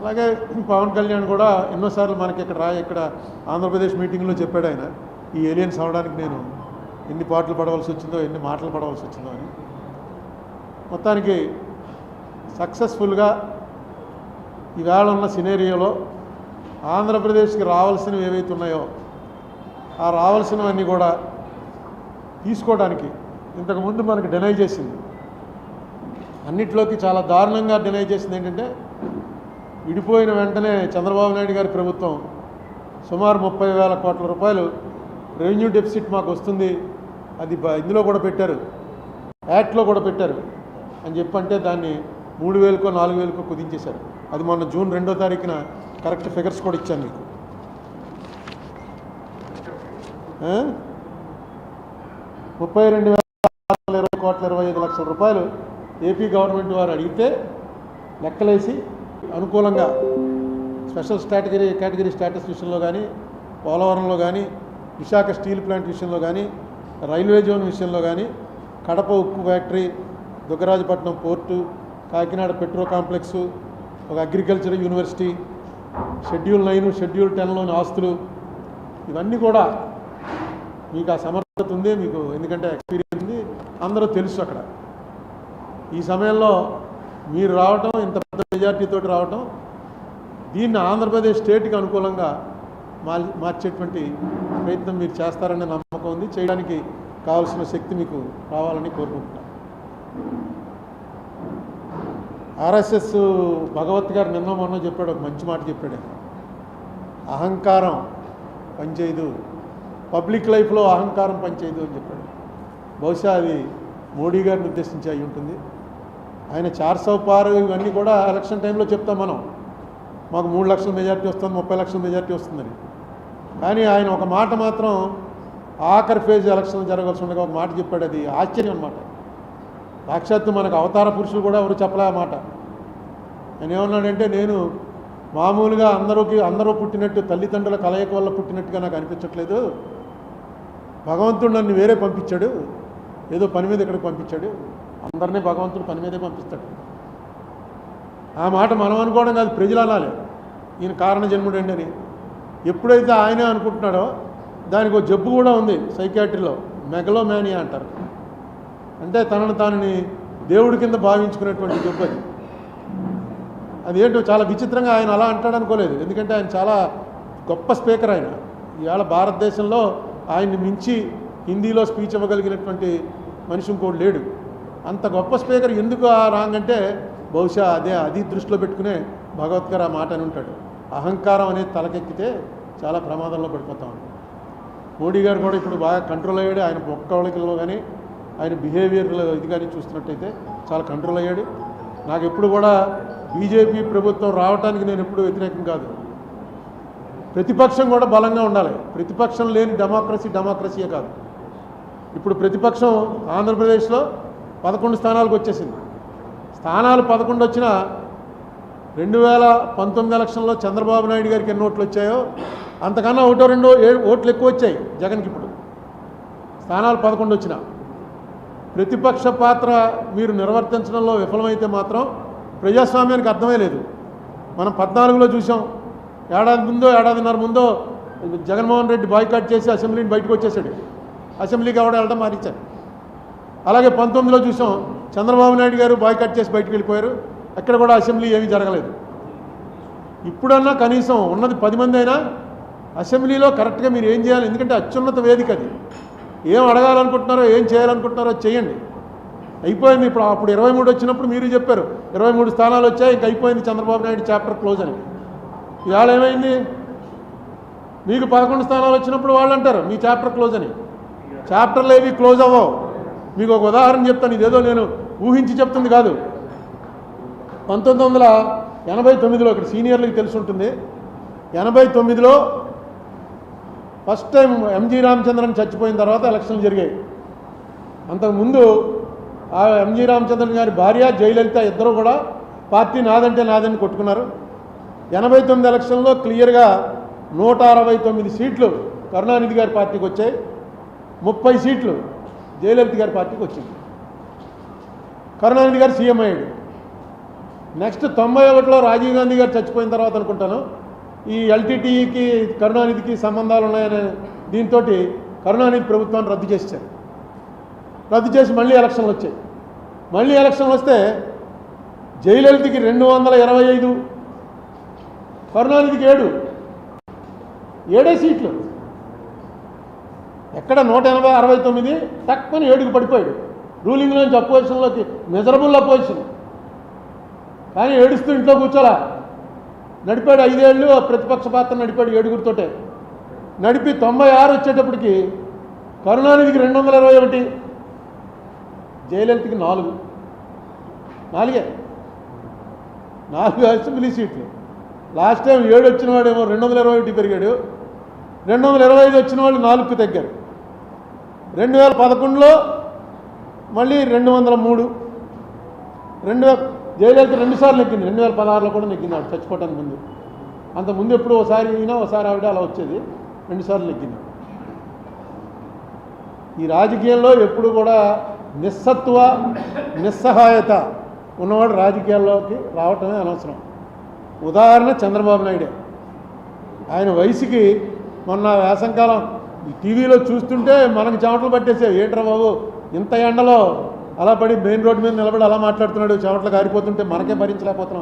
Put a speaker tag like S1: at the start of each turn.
S1: అలాగే పవన్ కళ్యాణ్ కూడా ఎన్నోసార్లు మనకి ఇక్కడ రా ఇక్కడ ఆంధ్రప్రదేశ్ మీటింగ్లో చెప్పాడు ఆయన ఈ ఏలియన్స్ అవడానికి నేను ఎన్ని పాటలు పడవలసి వచ్చిందో ఎన్ని మాటలు పడవలసి వచ్చిందో అని. మొత్తానికి సక్సెస్ఫుల్గా ఈవేళ ఉన్న సినేరియోలో ఆంధ్రప్రదేశ్కి రావాల్సినవి ఏవైతే ఉన్నాయో ఆ రావాల్సినవన్నీ కూడా తీసుకోవడానికి ఇంతకుముందు మనకు డినై చేసింది. అన్నిట్లోకి చాలా దారుణంగా డినై చేసింది ఏంటంటే విడిపోయిన వెంటనే చంద్రబాబు నాయుడు గారి ప్రభుత్వం సుమారు ముప్పై వేల కోట్ల రూపాయలు రెవెన్యూ డెఫిసిట్ మాకు వస్తుంది. అది బ- ఇందులో కూడా పెట్టారు. యాక్ట్లో కూడా పెట్టారు. అని చెప్పంటే దాన్ని మూడు వేలకో నాలుగు వేలకో కుదించేశారు. అది మొన్న జూన్ రెండో తారీఖున కరెక్ట్ ఫిగర్స్ కూడా ఇచ్చాను మీకు. ముప్పై రెండు వేల ఇరవై కోట్ల ఇరవై ఐదు లక్షల రూపాయలు ఏపీ గవర్నమెంట్ వారు అడిగితే లెక్కలేసి అనుకూలంగా స్పెషల్ స్టాటగిరీ కేటగిరీ స్టేటస్ విషయంలో కానీ పోలవరంలో కానీ విశాఖ స్టీల్ ప్లాంట్ విషయంలో కానీ రైల్వే జోన్ విషయంలో కానీ కడప ఉక్కు factory Duggarajapatnam port Kakinada petro complex ఒక agriculture university schedule nine schedule టెన్లోని ఆస్తులు ఇవన్నీ కూడా మీకు ఆ సమర్థత ఉంది మీకు ఎందుకంటే ఎక్స్పీరియన్స్ ఉంది అందరూ తెలుసు అక్కడ. ఈ సమయంలో మీరు రావటం ఇంత మెజార్టీతో రావటం దీన్ని ఆంధ్రప్రదేశ్ స్టేట్కి అనుకూలంగా మార్చేటువంటి ప్రయత్నం మీరు చేస్తారనే నమ్మకం ఉంది. చేయడానికి కావాల్సిన శక్తి మీకు రావాలని కోరుకుంటున్నాను. ఆర్ఎస్ఎస్ భగవత్ గారు నిన్న మొన్న చెప్పాడు ఒక మంచి మాట చెప్పాడు. అహంకారం పనిచేయదు. పబ్లిక్ లైఫ్లో అహంకారం పనిచేయదు అని చెప్పాడు. బహుశా అది మోడీ గారిని ఉద్దేశించి అయి ఉంటుంది. ఆయన చార్ పార్ ఇవన్నీ కూడా ఎలక్షన్ టైంలో చెప్తాం మనం. మాకు మూడు లక్షల మెజార్టీ వస్తుంది ముప్పై లక్షల మెజార్టీ వస్తుందని. కానీ ఆయన ఒక మాట మాత్రం ఆఖరి ఫేజ్ ఎలక్షన్ జరగాల్సి ఉండగా ఒక మాట చెప్పాడు. అది ఆశ్చర్యం అనమాట సాక్షాత్తు మనకు అవతార పురుషులు కూడా ఎవరు చెప్పలే ఆ మాట. ఆయన ఏమన్నాడంటే నేను మామూలుగా అందరూకి అందరూ పుట్టినట్టు తల్లిదండ్రుల కలయిక వల్ల పుట్టినట్టుగా నాకు అనిపించట్లేదు. భగవంతుడు నన్ను వేరే పంపించాడు. ఏదో పని మీద ఇక్కడికి పంపించాడు. అందరినీ భగవంతుడు పని మీదే పంపిస్తాడు. ఆ మాట మనం అనుకోవడం కాదు ప్రజలు అనాలి. ఈయన కారణ జన్ముడండి అని ఎప్పుడైతే ఆయనే అనుకుంటున్నాడో దానికి ఒక జబ్బు కూడా ఉంది సైకాట్రీలో మెగలోమానియా అంటారు. అంటే తనను తానని దేవుడి కింద భావించుకునేటువంటి జబ్బు అది. అదేంటో చాలా విచిత్రంగా ఆయన అలా అంటాడు అనుకోలేదు. ఎందుకంటే ఆయన చాలా గొప్ప స్పీకర్ ఆయన. ఇవాళ భారతదేశంలో ఆయన్ని మించి హిందీలో స్పీచ్ ఇవ్వగలిగినటువంటి మనిషి ఇంకోటి లేడు. అంత గొప్ప స్పీకర్ ఎందుకు ఆ రాంగ్ అంటే బహుశా అదే అది దృష్టిలో పెట్టుకునే భగవత్ ఆ మాట అని ఉంటాడు. అహంకారం అనేది తలకెక్కితే చాలా ప్రమాదంలో పడిపోతాం మోడీ గారు కూడా ఇప్పుడు బాగా కంట్రోల్ అయ్యాడు. ఆయన మొక్కవళికల్లో కానీ ఆయన బిహేవియర్లో ఇది కానీ చూస్తున్నట్టయితే చాలా కంట్రోల్ అయ్యాడు. నాకు ఎప్పుడు కూడా బీజేపీ ప్రభుత్వం రావడానికి నేను ఎప్పుడు వ్యతిరేకం కాదు. ప్రతిపక్షం కూడా బలంగా ఉండాలి. ప్రతిపక్షం లేని డెమోక్రసీ డెమోక్రసీయే కాదు. ఇప్పుడు ప్రతిపక్షం ఆంధ్రప్రదేశ్లో పదకొండు స్థానాలకు వచ్చేసింది. స్థానాలు పదకొండు వచ్చినా రెండు వేల పంతొమ్మిది ఎలక్షన్లో చంద్రబాబు నాయుడు గారికి ఎన్ని ఓట్లు వచ్చాయో అంతకన్నా ఒకటో రెండో ఏడు ఓట్లు ఎక్కువ వచ్చాయి జగన్కి ఇప్పుడు. స్థానాలు పదకొండు వచ్చిన. ప్రతిపక్ష పాత్ర మీరు నిర్వర్తించడంలో విఫలమైతే మాత్రం ప్రజాస్వామ్యానికి అర్థమే లేదు. మనం పద్నాలుగులో చూసాం. ఏడాది ముందో ఏడాదిన్నర ముందో జగన్మోహన్ రెడ్డి బాయ్కాట్ చేసి అసెంబ్లీని బయటకు వచ్చేసాడు. అసెంబ్లీకి ఎవడ వెళ్ళడం మారించారు అలాగే పంతొమ్మిదిలో చూసాం చంద్రబాబు నాయుడు గారు బాయ్కట్ చేసి బయటకు వెళ్ళిపోయారు. అక్కడ కూడా అసెంబ్లీ ఏమీ జరగలేదు. ఇప్పుడన్నా కనీసం ఉన్నది పది మంది అయినా అసెంబ్లీలో కరెక్ట్గా మీరు ఏం చేయాలి? ఎందుకంటే అత్యున్నత వేదిక అది. ఏం అడగాలనుకుంటున్నారో ఏం చేయాలనుకుంటున్నారో చేయండి. అయిపోయింది ఇప్పుడు. అప్పుడు ఇరవై మూడు వచ్చినప్పుడు మీరు చెప్పారు ఇరవై మూడు స్థానాలు వచ్చాయి ఇంక అయిపోయింది చంద్రబాబు నాయుడు చాప్టర్ క్లోజ్ అని. ఇవాళ ఏమైంది? మీకు పదకొండు స్థానాలు వచ్చినప్పుడు వాళ్ళు అంటారు మీ చాప్టర్ క్లోజ్ అని. చాప్టర్లు ఏవి క్లోజ్ అవ్వవు. మీకు ఒక ఉదాహరణ చెప్తాను. ఇదేదో నేను ఊహించి చెప్తుంది కాదు. పంతొమ్మిది వందల ఎనభై తొమ్మిదిలో ఇక్కడ సీనియర్లకు తెలిసి ఉంటుంది ఎనభై తొమ్మిదిలో ఫస్ట్ టైం ఎంజీ రామచంద్రన్ చచ్చిపోయిన తర్వాత ఎలక్షన్లు జరిగాయి. అంతకుముందు ఆ ఎంజీ రామచంద్రన్ గారి భార్య జయలలిత ఇద్దరు కూడా పార్టీ నాదంటే నాదని కొట్టుకున్నారు. ఎనభై తొమ్మిది ఎలక్షన్లో క్లియర్గా నూట అరవై తొమ్మిది సీట్లు కరుణానిధి గారి పార్టీకి వచ్చాయి. ముప్పై సీట్లు జయలలిత గారి పార్టీకి వచ్చింది. కరుణానిధి గారు సీఎం అయ్యాడు. నెక్స్ట్ తొంభై ఒకటిలో రాజీవ్ గాంధీ గారు చచ్చిపోయిన తర్వాత అనుకుంటాను ఈ ఎల్టీటీఈకి కరుణానిధికి సంబంధాలు ఉన్నాయనే దీంతో కరుణానిధి ప్రభుత్వాన్ని రద్దు చేశారు రద్దు చేసి మళ్ళీ ఎలక్షన్లు వచ్చాయి. మళ్ళీ ఎలక్షన్లు వస్తే జయలలితకి రెండు వందల ఇరవై ఐదు కరుణానిధికి ఏడు. ఏడే సీట్లు. ఎక్కడ నూట ఎనభై అరవై తొమ్మిది? తక్కువని ఏడుకు పడిపోయాడు. రూలింగ్లోంచి అపోజిషన్లోకి మెజరబుల్ అపోజిషన్ కానీ ఏడుస్తూ ఇంట్లో కూర్చోలా? నడిపాడు ఐదేళ్ళు ఆ ప్రతిపక్ష పాత్ర నడిపాడు ఏడుగురితోటే. నడిపి తొంభై ఆరు వచ్చేటప్పటికి కరుణానిధికి రెండు వందల ఇరవై ఒకటి జయలలితకి నాలుగు. నాలుగే. నాలుగు అసెంబ్లీ సీట్లు. లాస్ట్ టైం ఏడు వచ్చిన వాడేమో రెండు వందల ఇరవై ఒకటి పెరిగాడు. రెండు వందల ఇరవై ఐదు వచ్చిన వాళ్ళు నాలుగుకు తగ్గారు. రెండు వేల పదకొండులో మళ్ళీ రెండు వందల మూడు. రెండు వేల జయలలిత రెండు సార్లు రెండు వేల పదహారులో కూడా నెగ్గింది ఆవిడ చచ్చిపోవటానికి ముందు. అంత ముందు ఎప్పుడు ఒకసారి ఈయన ఒకసారి ఆవిడ అలా వచ్చేది. రెండుసార్లు నెగ్గింది. ఈ రాజకీయంలో ఎప్పుడు కూడా నిస్సత్వ నిస్సహాయత ఉన్నవాడు రాజకీయాల్లోకి రావటమే అనవసరం. ఉదాహరణ చంద్రబాబు నాయుడే. ఆయన వయసుకి మొన్న వేసంకాలం టీవీలో చూస్తుంటే మనకు చెమటలు పట్టేసేవి. ఏంట్రా బాబు? ఇంత ఎండలో అలా పడి మెయిన్ రోడ్డు మీద నిలబడి అలా మాట్లాడుతున్నాడు. చెమటలు కారిపోతుంటే మనకే భరించలేకపోతున్నాం.